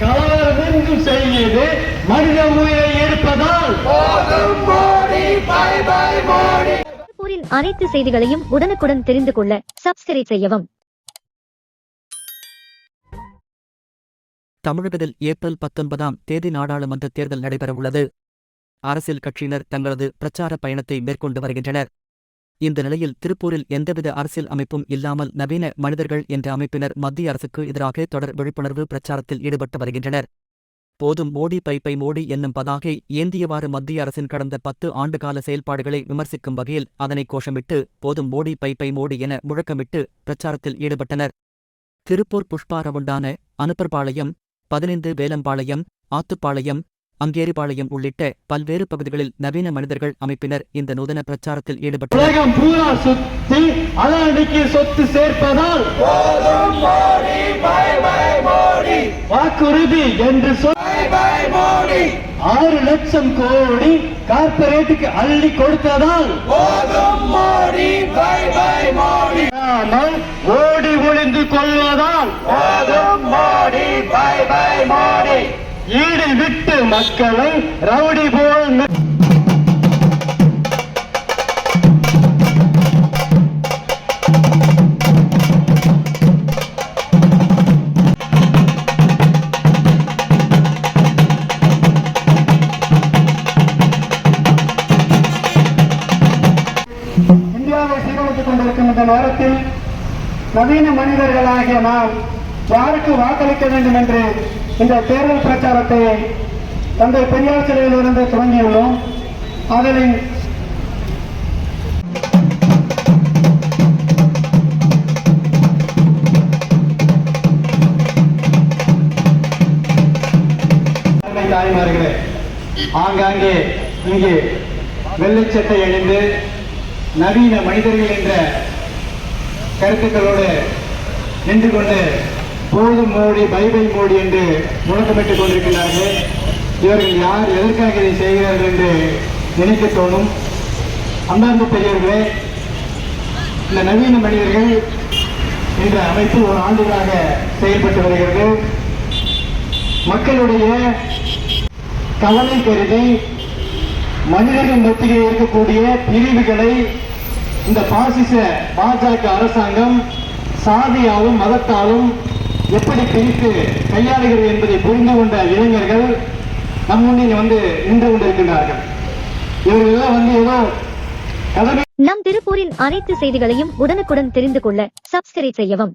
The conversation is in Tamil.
கலவரம் செய்து மனித உயிரை திருப்பூரின் அனைத்து செய்திகளையும் உடனுக்குடன் தெரிந்து கொள்ள சப்ஸ்கிரைப் செய்யவும். தமிழகத்தில் ஏப்ரல் பத்தொன்பதாம் தேதி நாடாளுமன்ற தேர்தல் நடைபெறவுள்ளது. அரசியல் கட்சியினர் தங்களது பிரச்சார பயணத்தை மேற்கொண்டு வருகின்றனர். இந்த நிலையில் திருப்பூரில் எந்தவித அரசியல் அமைப்பும் இல்லாமல் நவீன மனிதர்கள் என்ற அமைப்பினர் மத்திய அரசுக்கு எதிராக தொடர் விழிப்புணர்வு பிரச்சாரத்தில் ஈடுபட்டு வருகின்றனர். போதும் மோடி பைப்பை மோடி என்னும் பதாகை ஏந்தியவாறு மத்திய அரசின் கடந்த பத்து ஆண்டுகால செயல்பாடுகளை விமர்சிக்கும் வகையில் அதனை கோஷமிட்டு போதும் மோடி பைப்பை மோடி என முழக்கமிட்டு பிரச்சாரத்தில் ஈடுபட்டனர். திருப்பூர் புஷ்பாரவுண்டான அனுப்பர்பாளையம் பதினைந்து வேலம்பாளையம் ஆத்துப்பாளையம் அங்கேரிபாளையம் உள்ளிட்ட பல்வேறு பகுதிகளில் நவீன மனிதர்கள் அமைப்பினர் இந்த நூதன பிரச்சாரத்தில் ஈடுபட்டனர் என்று சொல்லி ஆறு லட்சம் கோடி கார்பரேட்டுக்கு அள்ளி கொடுத்ததால் ஓடி ஒளிந்து கொள்வதால் ஈடு விட்டு மக்களை ரவுடி போல் இந்தியாவை சீரமைத்துக் கொண்டிருக்கும் இந்த நேரத்தில் நவீன மனிதர்களாகிய நாம் யாருக்கு வாக்களிக்க வேண்டும் என்று இந்த தேர்தல் பிரச்சாரத்தை தந்தை பெரியார் சிலையிலிருந்து தொடங்கியுள்ளோம் அதில் தாய்மார்களே ஆங்காங்கே இங்கே வெள்ளைச்சட்டை அணிந்து நவீன மனிதர்கள் என்ற கருத்துக்களோடு நின்று கொண்டு போதும் மோடி பைபை மோடி என்று முழக்கமிட்டுக் கொண்டிருக்கிறார்கள். இவர்கள் யார் எதற்காக இதை செய்கிறார்கள் என்று நினைக்க தோணும். அந்தாந்த பெரியவர்களே இந்த நவீன மனிதர்கள் என்ற அமைப்பு ஒரு ஆண்டுகளாக செயல்பட்டு வருகிறது. மக்களுடைய கவலை கருதி மனிதர்கள் மத்தியில் இருக்கக்கூடிய பிரிவுகளை இந்த பாசிச பாஜக அரசாங்கம் சாதியாலும் மதத்தாலும் எப்படி பிரித்து கையாளுகிறது என்பதை புரிந்து கொண்ட இளைஞர்கள் நம் முன்னே வந்து நின்று கொண்டிருக்கின்றார்கள். இவர்கள் எல்லாம் வந்து ஏதோ நம் திருப்பூரின் அனைத்து செய்திகளையும் உடனுக்குடன் தெரிந்து கொள்ள சப்ஸ்கிரைப் செய்யவும்.